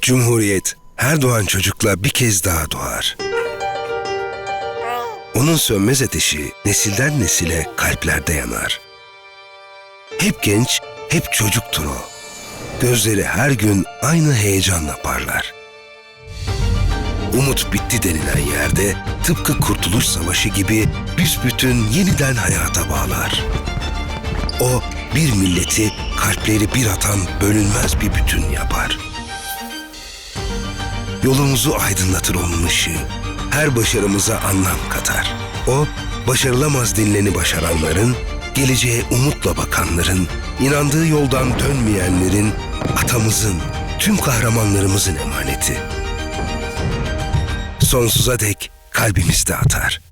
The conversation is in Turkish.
Cumhuriyet her doğan çocukla bir kez daha doğar. Onun sönmez ateşi nesilden nesile kalplerde yanar. Hep genç, hep çocuktur o. Gözleri her gün aynı heyecanla parlar. Umut bitti denilen yerde tıpkı Kurtuluş Savaşı gibi büsbütün yeniden hayata bağlar. O bir milleti kalpleri bir atan bölünmez bir bütün yapar. Yolumuzu aydınlatır onun ışığı. Her başarımıza anlam katar. O, başarılamaz dinleni başaranların, geleceğe umutla bakanların, inandığı yoldan dönmeyenlerin, atamızın, tüm kahramanlarımızın emaneti. Sonsuza dek kalbimizde atar.